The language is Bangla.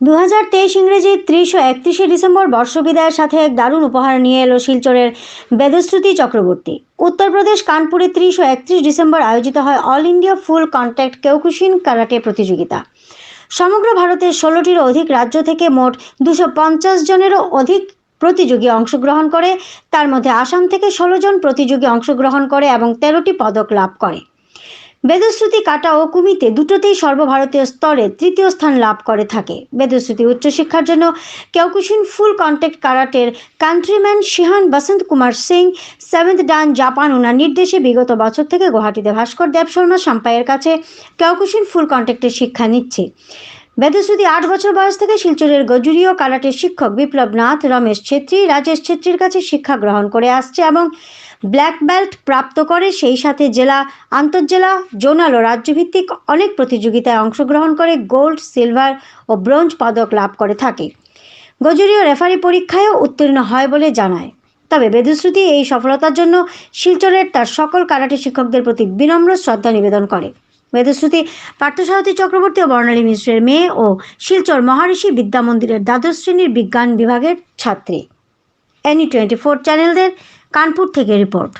দু হাজার তেইশ ইংরেজি ত্রিশ ও একত্রিশে ডিসেম্বর বর্ষবিদায়ের সাথে এক দারুণ উপহার নিয়ে এলো শিলচরের বেদশ্রুতি চক্রবর্তী। উত্তরপ্রদেশ, কানপুরে ত্রিশ ও একত্রিশ ডিসেম্বর আয়োজিত হয় all India full contact Kyokushin karate প্রতিযোগিতা। সমগ্র ভারতের ষোলোটিরও অধিক রাজ্য থেকে মোট দুশো পঞ্চাশ জনেরও অধিক প্রতিযোগী অংশগ্রহণ করে। তার মধ্যে আসাম থেকে ষোলো জন প্রতিযোগী অংশগ্রহণ করে এবং তেরোটি পদক লাভ করে। বেদশ্রুতি কাটা ও কুমিতে দুটোতেই সর্বভারতীয় স্তরে তৃতীয় স্থান লাভ করে থাকে। বেদশ্রুতি উচ্চশিক্ষার জন্য Kyokushin full contact কারাটের countryman shihan Basanta Kumar Singh, seventh dan Japan ওনার নির্দেশে বিগত বছর থেকে গুয়াহাটিতে ভাস্কর দেব শর্মা সাম্পাইয়ের কাছে কেউকুশিন ফুল কন্ট্যাক্টের শিক্ষা নিচ্ছে। বেদশ্রুতি আট বছর বয়স থেকে শিলচরের গজুরীয় কারাটের শিক্ষক বিপ্লব নাথ, রমেশ ছেত্রী, রাজেশ ছেত্রীর কাছে শিক্ষা গ্রহণ করে আসছে এবং ব্ল্যাক বেল্ট প্রাপ্ত করে। সেই সাথে জেলা, আন্তঃজেলা, জোনাল ও রাজ্যভিত্তিক অনেক প্রতিযোগিতায় অংশগ্রহণ করে। গোল্ড, সিলভার ও ব্রোঞ্জ পদক লাভ করে থাকে। গজুরীয় রেফারি পরীক্ষায়ও উত্তীর্ণ হয় বলে জানায়। তবে বেদশ্রুতি এই সফলতার জন্য শিলচরের তার সকল কারাটে শিক্ষকদের প্রতি বিনম্র শ্রদ্ধা নিবেদন করে। বেদশ্রুতি পার্থসারথী চক্রবর্তী ও বর্ণালী মিশ্রের মেয়ে ও শিলচর মহারিষি বিদ্যা মন্দিরের দ্বাদশ শ্রেণির বিজ্ঞান বিভাগের ছাত্রী। এনি টোয়েন্টি ফোর চ্যানেলদের কানপুর থেকে রিপোর্ট।